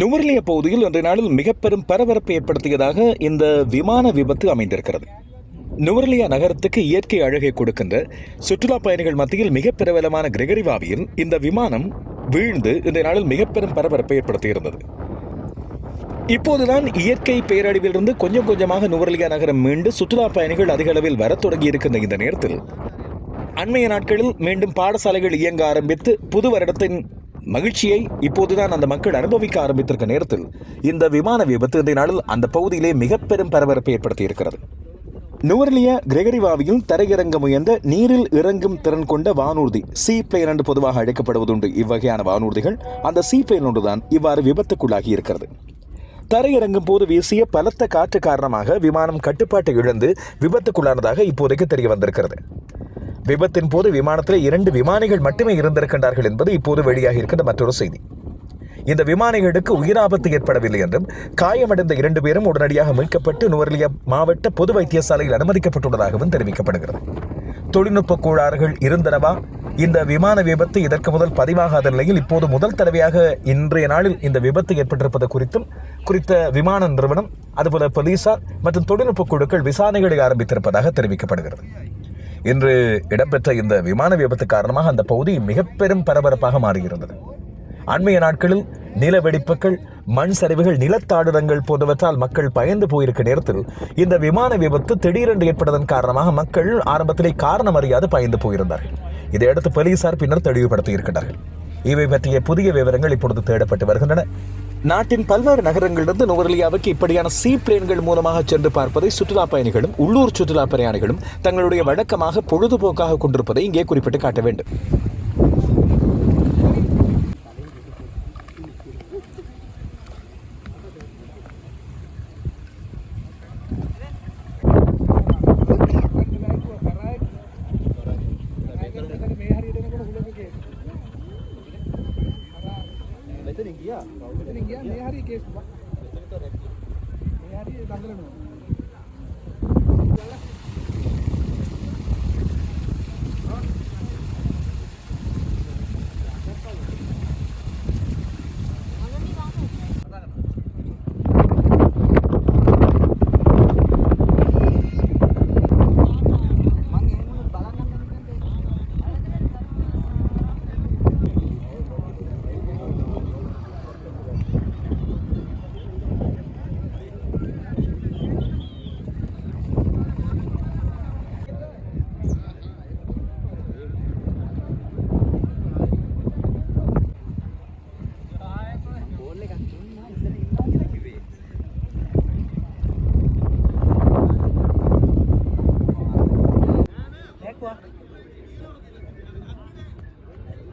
நுவர்லிய பகுதியில் இன்றைய நாளில் மிக பெரும் பரபரப்பை ஏற்படுத்தியதாக இந்த விமான விபத்து அமைந்திருக்கிறது. நுவர்லியா நகரத்துக்கு இயற்கை அழகை கொடுக்கின்ற சுற்றுலா பயணிகள் மத்தியில் மிக பிரபலமான கிரெகரிவாவியில் இந்த விமானம் வீழ்ந்து இன்றைய நாளில் மிக பெரும் பரபரப்பை ஏற்படுத்தியிருந்தது. இப்போதுதான் இயற்கை பேரழிவிலிருந்து கொஞ்சம் கொஞ்சமாக நுவர்லியா நகரம் மீண்டு சுற்றுலா பயணிகள் அதிக அளவில் வரத் தொடங்கி இருக்கின்ற இந்த நேரத்தில் அண்மைய நாட்களில் மீண்டும் பாடசாலைகள் இயங்க ஆரம்பித்து புது வருடத்தின் மகிழ்ச்சியை இப்போதுதான் அந்த மக்கள் அனுபவிக்க ஆரம்பித்திருக்க நேரத்தில் இந்த விமான விபத்து இந்த நாளில் அந்த பகுதியிலே மிக பெரும் பரபரப்பை ஏற்படுத்தி இருக்கிறது நுவர்லிய கிரெகரிவாவியில் தரையிறங்க முயன்ற நீரில் இறங்கும் திறன் கொண்ட வானூர்தி சீ பிளேன் என்று பொதுவாக அழைக்கப்படுவதுண்டு. இவ்வகையான வானூர்திகள் அந்த சீ பிளேன் ஒன்றுதான் இவ்வாறு விபத்துக்குள்ளாகி இருக்கிறது. தரையிறங்கும் போது வீசிய பலத்த காற்று காரணமாக விமானம் கட்டுப்பாட்டை இழந்து விபத்துக்குள்ளானதாக இப்போதைக்கு தெரிய வந்திருக்கிறது விபத்தின் போது விமானத்தில் இரண்டு விமானிகள் மட்டுமே இருந்திருக்கின்றார்கள் என்பது இப்போது வெளியாகி இருக்கின்ற மற்றொரு செய்தி. இந்த விமானிகளுக்கு உயிராபத்து ஏற்படவில்லை என்றும் காயமடைந்த இரண்டு பேரும் உடனடியாக மீட்கப்பட்டு நுவர்லியா மாவட்ட பொது வைத்தியசாலையில் அனுமதிக்கப்பட்டுள்ளதாகவும் தெரிவிக்கப்படுகிறது. தொழில்நுட்ப கோளாறுகள் இருந்தனவா? இந்த விமான விபத்து இதற்கு முதல் பதிவாகாத நிலையில் இப்போது முதல் தடவையாக இன்றைய நாளில் இந்த விபத்து ஏற்பட்டிருப்பது குறித்தும் குறித்த விமான நிறுவனம் அதுபோல போலீசார் மற்றும் தொழில்நுட்ப குழுக்கள் விசாரணைகளை ஆரம்பித்திருப்பதாக தெரிவிக்கப்படுகிறது. இன்று இடம்பெற்ற இந்த விமான விபத்து காரணமாக அந்த பகுதி மிக பெரும் பரபரப்பாக மாறியிருந்தது. அண்மைய நாட்களில் நில வெடிப்புகள் மண் சரிவுகள் நிலத்தாடுதங்கள் போன்றவற்றால் மக்கள் பயந்து போயிருக்க நேரத்தில் இந்த விமான விபத்து திடீரென்று ஏற்பட்டதன் காரணமாக மக்கள் ஆரம்பத்திலே காரணம் அறியாது பயந்து போயிருந்தார்கள். இதையடுத்து போலீசார் பின்னர் தெளிவுபடுத்தியிருக்கிறார்கள் இவை பற்றிய புதிய விவரங்கள் இப்பொழுது தேடப்பட்டு வருகின்றன. நாட்டின் பல்வேறு நகரங்களிலிருந்து நுவரெலியாவுக்கு இப்படியான சீ பிளேன்கள் மூலமாக சென்று பார்ப்பதை சுற்றுலா பயணிகளும் உள்ளூர் சுற்றுலா பிரயாணிகளும் தங்களுடைய வழக்கமாக பொழுதுபோக்காக கொண்டிருப்பதை இங்கே குறிப்பிட்டு காட்ட வேண்டும். किया लेकिन किया निहारी केस निहारी आंदोलन हुआ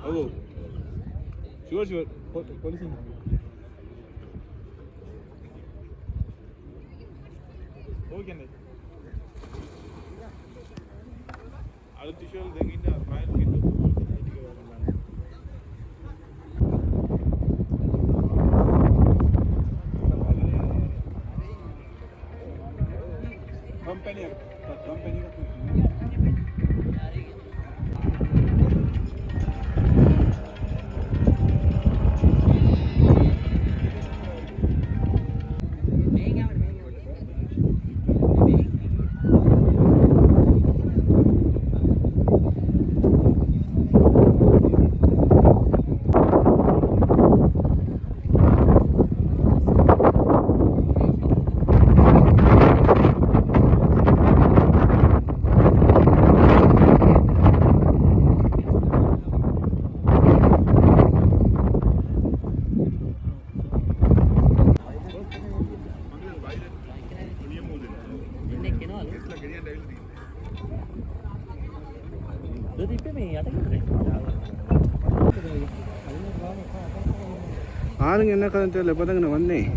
Oh. Oh. She was your policy. I'll teach you the game. இது இப்பயுமே ஆளுங்க என்ன கதை தெரியல இப்போ தாங்க நான் வந்தேன்.